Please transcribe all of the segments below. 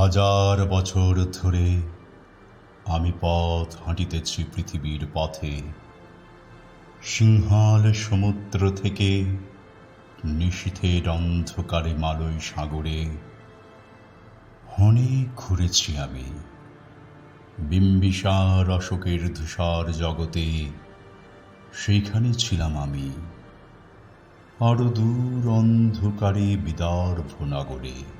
হাজার বছর ধরে আমি পথ হাঁটিতেছি পৃথিবীর পথে। সিংহাল সমুদ্র থেকে নিশীথের অন্ধকারে মালয় সাগরে অনেক ঘুরেছি আমি। বিম্বিসার অশোকের ধূসর জগতে সেইখানে ছিলাম আমি। আরও দূর অন্ধকারে বিদর্ভ নগরে।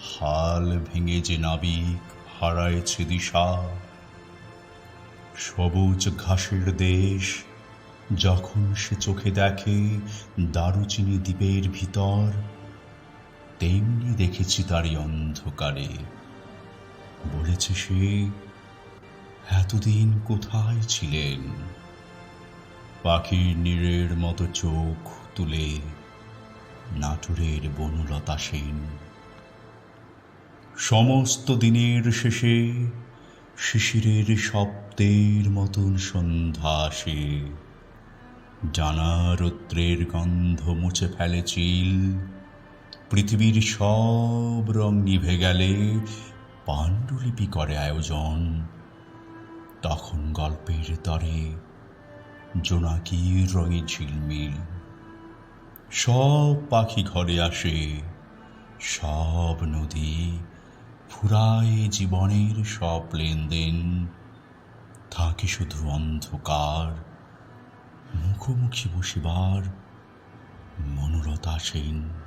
হাল ভেঙে যে নাবিক হারায়ছে দিশা। সবুজ ঘাসের দেশ যখন সে চোখে দেখে দারুচিনি দ্বীপের ভিতর, তেমনি দেখেছি তারই অন্ধকারে। বলেছে সে, এতদিন কোথায় ছিলেন? পাখির নীড়ের মতো চোখ তুলে নাটুরের বনলতা সেন সমস্ত দিনের শেষে শিশিরের শব্দের মতন সন্ধ্যা আসে। জানা রৌদ্রের গন্ধ মুছে ফেলে চিল। পৃথিবীর সব রং নিভে গেলে পাণ্ডুলিপি করে আয়োজন। তখন গল্পের তরে জোনাকির রঙে ঝিলমিল। সব পাখি ঘরে আসে, সব নদী ফুরায় জীবনের সব লেনদেন থাকে শুধু অন্ধকার। মুখোমুখি বসিবার মনোরতা সেন।